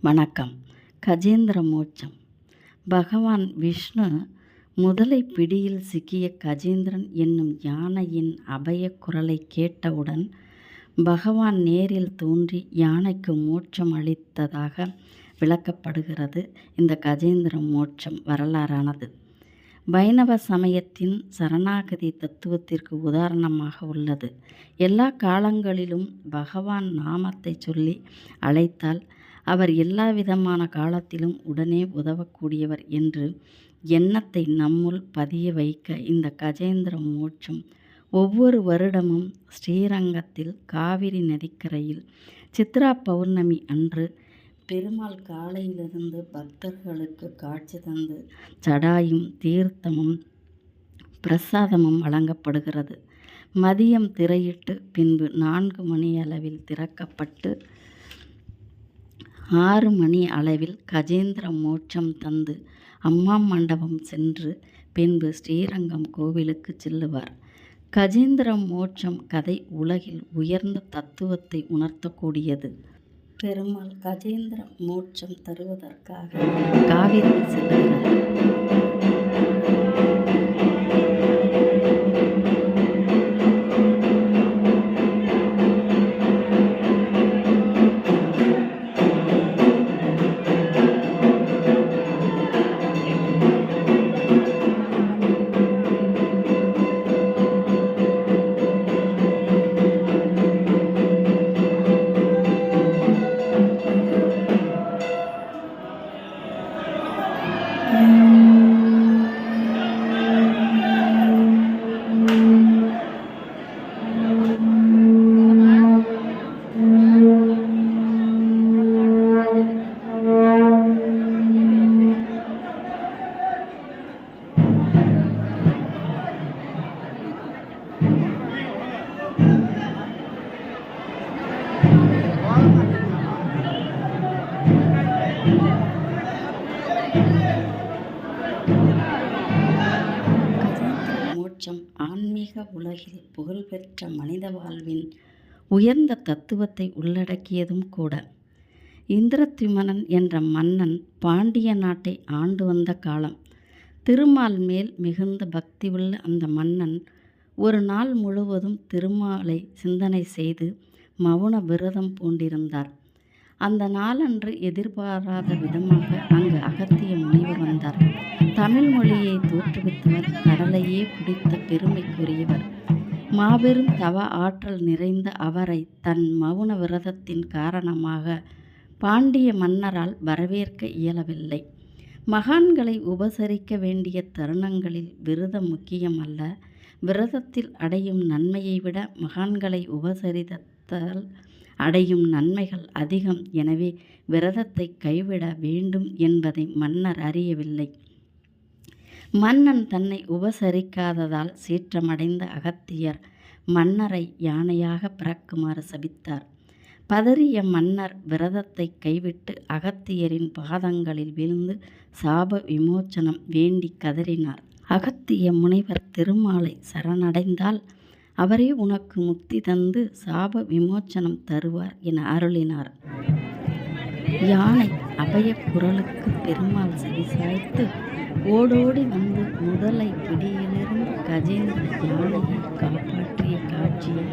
வணக்கம். கஜேந்திர மோட்சம். பகவான் விஷ்ணு முதலை பிடியில் சிக்கிய கஜேந்திரன் என்னும் யானையின் அபய குரலைக் கேட்டவுடன் பகவான் நேரில் தோன்றி யானைக்கு மோட்சம் அளித்ததாக விளக்கப்படுகிறது இந்த கஜேந்திர மோட்சம் வரலாறானது. வைணவ சமயத்தின் சரணாகதி தத்துவத்திற்கு உதாரணமாக உள்ளது. எல்லா காலங்களிலும் பகவான் நாமத்தை சொல்லி அழைத்தால் அவர் எல்லா விதமான காலத்திலும் உடனே உதவக்கூடியவர் என்று எண்ணத்தை நம்முள் பதிய வைக்க இந்த கஜேந்திர மோட்சம் ஒவ்வொரு வருடமும் ஸ்ரீரங்கத்தில் காவிரி நதிக்கரையில் சித்ரா பௌர்ணமி அன்று பெருமாள் காலையிலிருந்து பக்தர்களுக்கு காட்சி தந்து சடாயும் தீர்த்தமும் பிரசாதமும் வழங்கப்படுகிறது. மதியம் திரையிட்டு பின்பு நான்கு மணி அளவில் திறக்கப்பட்டு ஆறு மணி அளவில் கஜேந்திர மோட்சம் தந்து அம்மா மண்டபம் சென்று பின்பு ஸ்ரீரங்கம் கோவிலுக்கு செல்லுவார். கஜேந்திர மோட்சம் கதை உலகில் உயர்ந்த தத்துவத்தை உணர்த்தக்கூடியது. பெருமாள் கஜேந்திர மோட்சம் தருவதற்காக காவிரி செல்கிறார். உலகில் புகழ்பெற்ற மனித வாழ்வின் உயர்ந்த தத்துவத்தை உள்ளடக்கியதும் கூட. இந்திரத்யுமனன் என்ற மன்னன் பாண்டிய நாட்டை ஆண்டு வந்த காலம். திருமால் மேல் மிகுந்த பக்தி உள்ள அந்த மன்னன் ஒரு நாள் முழுவதும் திருமாலை சிந்தனை செய்து மௌன விரதம் பூண்டிருந்தார். அந்த நாளன்று எதிர்பாராத விதமாக அங்கு அகத்திய முனைவர் வந்தார். தமிழ் மொழியை தோற்றுவித்தவர் கடலையே குடித்த பெருமைக்குரியவர். மாபெரும் தவ ஆற்றல் நிறைந்த அவரை தன் மௌன விரதத்தின் காரணமாக பாண்டிய மன்னரால் வரவேற்க இயலவில்லை. மகான்களை உபசரிக்க வேண்டிய தருணங்களில் விரதம் முக்கியமல்ல. விரதத்தில் அடையும் நன்மையை விட மகான்களை உபசரித்தல் அடையும் நன்மைகள் அதிகம். எனவே விரதத்தை கைவிட வேண்டும் என்பதை மன்னர் அறியவில்லை. மன்னன் தன்னை உபசரிக்காததால் சீற்றமடைந்த அகத்தியர் மன்னரை யானையாக பிறக்குமாறு சபித்தார். பதறிய மன்னர் விரதத்தை கைவிட்டு அகத்தியரின் பாதங்களில் விழுந்து சாப விமோச்சனம் வேண்டி கதறினார். அகத்திய முனைவர் திருமாலை சரணடைந்தால் அவரே உனக்கு முக்தி தந்து சாப விமோச்சனம் தருவார் என அருளினார். யானை அபய குரலுக்கு பெருமாள் செவிசாய்த்து ஓடோடி வந்து முதலை பிடியிலிருந்து கஜேந்திர யானையை காப்பாற்றிய காட்சியை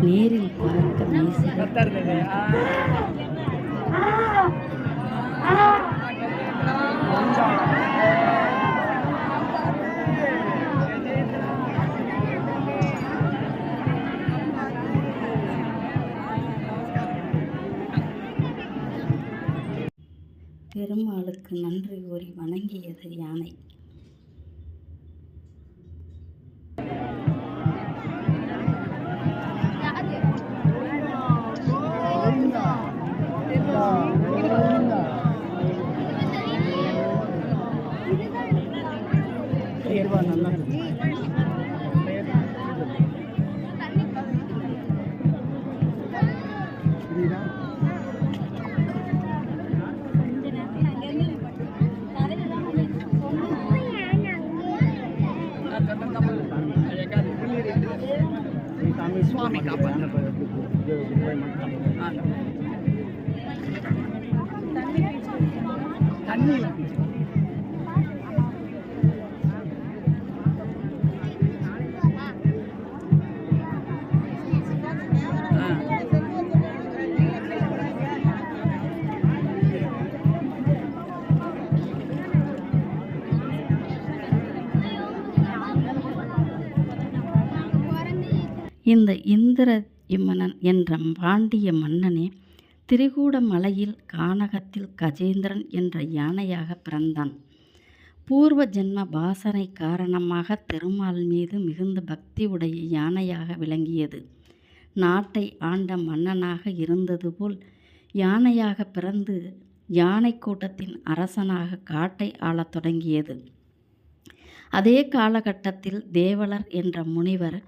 நேரில் பார்க்க மெய்சிலிர்த்தது. நன்றி கூறி வணங்கியது யானை. அங்கேருந்து mami kapan? Ano? இந்த இந்திர இம்மனன் என்ற பாண்டிய மன்னனே திரிகூட மலையில் கானகத்தில் கஜேந்திரன் என்ற யானையாக பிறந்தான். பூர்வ ஜென்ம வாசனை காரணமாக திருமால் மீது மிகுந்த பக்தி உடைய யானையாக விளங்கியது. நாட்டை ஆண்ட மன்னனாக இருந்தது போல் யானையாக பிறந்து யானை கூட்டத்தின் அரசனாக காட்டை ஆளத் தொடங்கியது. அதே காலகட்டத்தில் தேவலர் என்ற முனிவர்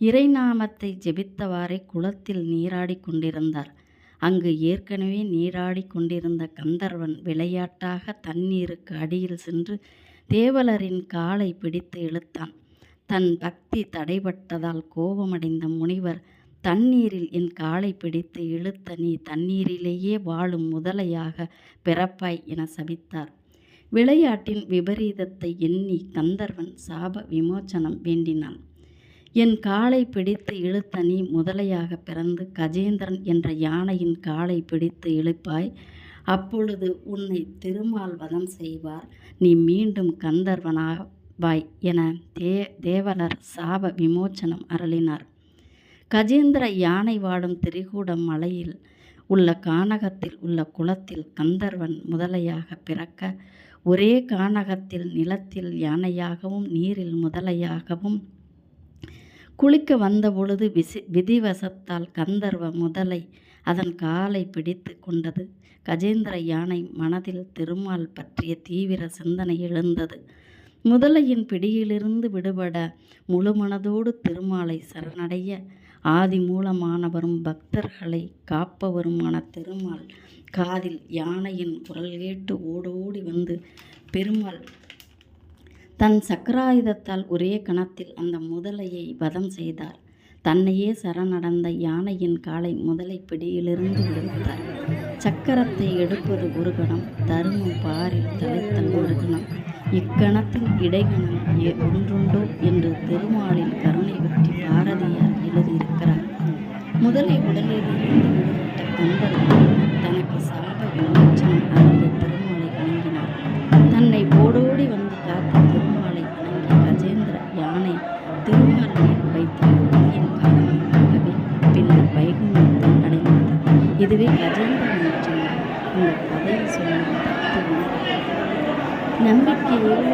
இறைநாமத்தை ஜெபித்தவாறே குளத்தில் நீராடி கொண்டிருந்தார். அங்கு ஏற்கனவே நீராடி கொண்டிருந்த கந்தர்வன் விளையாட்டாக தண்ணீருக்கு அடியில் சென்று தேவலரின் காலை பிடித்து இழுத்தான். தன் பக்தி தடைபட்டதால் கோபமடைந்த முனிவர் தண்ணீரில் என் காலை பிடித்து இழுத்த நீ தண்ணீரிலேயே வாழும் முதலையாக பிறப்பாய் என சபித்தார். விளையாட்டின் விபரீதத்தை எண்ணி கந்தர்வன் சாப விமோச்சனம் வேண்டினான். என் காலை பிடித்து இழுத்த நீ முதலையாக பிறந்து கஜேந்திரன் என்ற யானையின் காலை பிடித்து இழுப்பாய். அப்பொழுது உன்னை திருமால் வதம் செய்வார். நீ மீண்டும் கந்தர்வனாவாய் என தே தேவலர் சாப விமோச்சனம் அருளினார். கஜேந்திர யானை வாழும் திரிகூடம் மலையில் உள்ள கானகத்தில் உள்ள குளத்தில் கந்தர்வன் முதலையாக பிறக்க ஒரே கானகத்தில் நிலத்தில் யானையாகவும் நீரில் முதலையாகவும் குளிக்க வந்தபொழுது விசி விதிவசத்தால் கந்தர்வ முதலை அதன் காலை பிடித்து கொண்டது. கஜேந்திர யானை மனதில் திருமால் பற்றிய தீவிர சிந்தனை எழுந்தது. முதலையின் பிடியிலிருந்து விடுபட முழுமனதோடு திருமாலை சரணடைய ஆதி மூலமானவரும் பக்தர்களை காப்பவருமான திருமால் காதில் யானையின் குரல் கேட்டு ஓடோடி வந்து பெருமாள் தன் சக்கராயுதத்தால் ஒரே கணத்தில் அந்த முதலையை வதம் செய்தார். தன்னையே சரணடைந்த யானையின் காலை முதலை பிடியிலிருந்து விடுவித்தார் சக்கரத்தை எடுப்பது ஒரு கணம் தருமம் பாரில் தலைத்தல் ஒரு கணம். இக்கணத்தில் இடைகணம் ஏ ஒன்றுண்டோ என்று திருமாலின் கருணை பற்றி பாரதியார் எழுதியிருக்கிறார். முதலை உடலில் விடுபட்ட தனக்கு சாப விமோச்சனம் கஜேந்திர மோட்சம் இந்த கதையை சொல்லும் தத்துவம்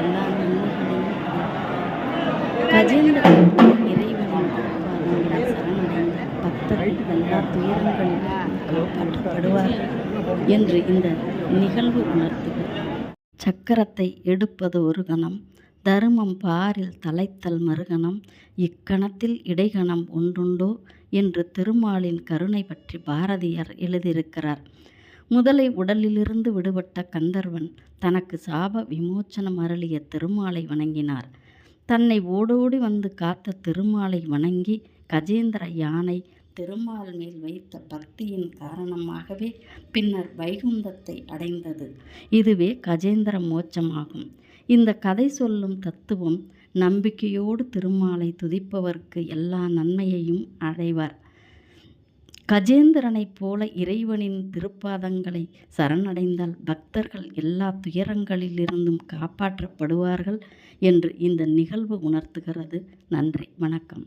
எல்லா நன்மைகளையும் கஜேந்திரன் இறைவனின் திருப்பாதங்களை சரணடைந்த பக்தர்கள் எல்லா துயரங்களிலும் என்று இந்த நிகழ்வு உணர்த்துகிறது. சக்கரத்தை எடுப்பது ஒரு கணம். தருமம் பாரில் தலைத்தல் மறுகணம் இக்கணத்தில் இடைகணம் ஒன்றுண்டோ? என்று திருமாலின் கருணை பற்றி பாரதியார் எழுதியிருக்கிறார். முதலை உடலிலிருந்து விடுபட்ட கந்தர்வன் தனக்கு சாப விமோச்சனம் அருளிய திருமாலை வணங்கினார். தன்னை ஓடோடி வந்து காத்த திருமாலை வணங்கி கஜேந்திர யானை திருமால் மேல் வைத்த பக்தியின் காரணமாகவே பின்னர் வைகுந்தத்தை அடைந்தது. இதுவே கஜேந்திர மோட்சமாகும். இந்த கதை சொல்லும் தத்துவம் நம்பிக்கையோடு திருமாலை துதிப்பவர்க்கு எல்லா நன்மையையும் அடைவர். கஜேந்திரனைப் போல இறைவனின் திருப்பாதங்களை சரணடைந்தால் பக்தர்கள் எல்லா துயரங்களிலிருந்தும் காப்பாற்றப்படுவார்கள் என்று இந்த நிகழ்வு உணர்த்துகிறது. நன்றி வணக்கம்.